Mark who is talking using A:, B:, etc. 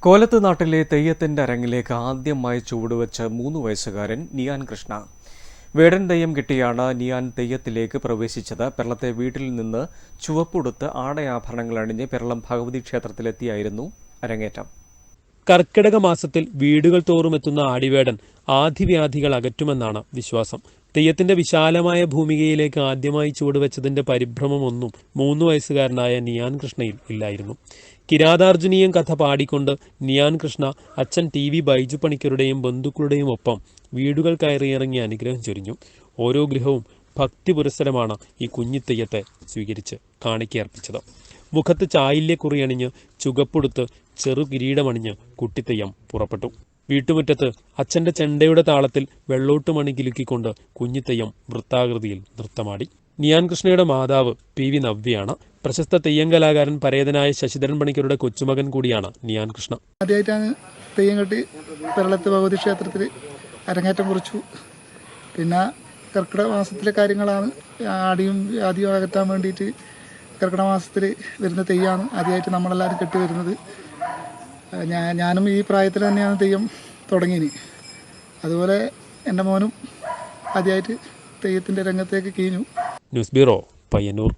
A: കോലത്ത് നാട്ടിലെ തെയ്യത്തിന്റെ അരങ്ങിലേക്ക് ആദ്യമായി ചുവടുവെച്ച മൂന്ന് വയസ്സുകാരൻ നിയാൻ കൃഷ്ണ. വേടൻ തെയ്യം കിട്ടിയാണ് നിയാൻ തെയ്യത്തിലേക്ക് പ്രവേശിച്ചത്. പെരളത്തെ വീട്ടിൽ നിന്ന് ചുവപ്പുടുത്ത് ആടയാഭരണങ്ങൾ അണിഞ്ഞ് പെരളം ഭഗവതി ക്ഷേത്രത്തിലെത്തിയായിരുന്നു അരങ്ങേറ്റം.
B: കർക്കിടക മാസത്തിൽ വീടുകൾ തോറും എത്തുന്ന ആടിവേടൻ ആധിവ്യാധികൾ അകറ്റുമെന്നാണ് വിശ്വാസം. തെയ്യത്തിന്റെ വിശാലമായ ഭൂമികയിലേക്ക് ആദ്യമായി ചുവടുവെച്ചതിന്റെ പരിഭ്രമമൊന്നും മൂന്ന് വയസ്സുകാരനായ നിയാൻ കൃഷ്ണയിൽ ഇല്ലായിരുന്നു. കിരാതാർജുനീയം കഥ പാടിക്കൊണ്ട് നിയാൻ കൃഷ്ണ അച്ഛൻ ടി വി ബൈജു പണിക്കരുടെയും ബന്ധുക്കളുടെയും ഒപ്പം വീടുകൾ കയറിയിറങ്ങി അനുഗ്രഹം ചൊരിഞ്ഞു. ഓരോ ഗൃഹവും ഭക്തി പുരസ്സരമാണ് ഈ കുഞ്ഞിത്തെയ്യത്തെ സ്വീകരിച്ച് കാണിക്കയർപ്പിച്ചത് മുഖത്ത് ചായില്യക്കുറിയണിഞ്ഞ് ചുകപ്പെടുത്ത് ചെറു കിരീടമണിഞ്ഞ് കുട്ടിത്തെയ്യം പുറപ്പെട്ടു. വീട്ടുമുറ്റത്ത് അച്ഛന്റെ ചെണ്ടയുടെ താളത്തിൽ വെള്ളോട്ട് മണി കിലുക്കിക്കൊണ്ട് കുഞ്ഞിത്തെയ്യം വൃത്താകൃതിയിൽ നൃത്തമാടി. നിയാൻ കൃഷ്ണയുടെ മാതാവ് പി വി നവ്യയാണ്. പ്രശസ്ത തെയ്യം കലാകാരൻ പരേതനായ ശശിധരൻ പണിക്കരുടെ കൊച്ചുമകൻ കൂടിയാണ് നിയാൻ കൃഷ്ണ.
C: ആദ്യമായിട്ടാണ് തെയ്യം കെട്ടി പെരളത്ത് ഭഗവതി ക്ഷേത്രത്തിൽ അരങ്ങേറ്റം കുറിച്ചു. പിന്നെ കർക്കിടക മാസത്തിലെ കാര്യങ്ങളാണ് ആടിയും ആദ്യം അകറ്റാൻ വേണ്ടിയിട്ട് കർക്കിടക മാസത്തിൽ വരുന്ന തെയ്യമാണ് ആദ്യമായിട്ട് നമ്മളെല്ലാവരും കെട്ടി വരുന്നത്. ഞാൻ ഞാനും ഈ പ്രായത്തിൽ തന്നെയാണ് തെയ്യം തുടങ്ങിയത് അതുപോലെ എന്റെ മോനും ആദ്യമായിട്ട് തെയ്യത്തിന്റെ രംഗത്തേക്ക് കീഞ്ഞു.
B: News bureau Payyanur.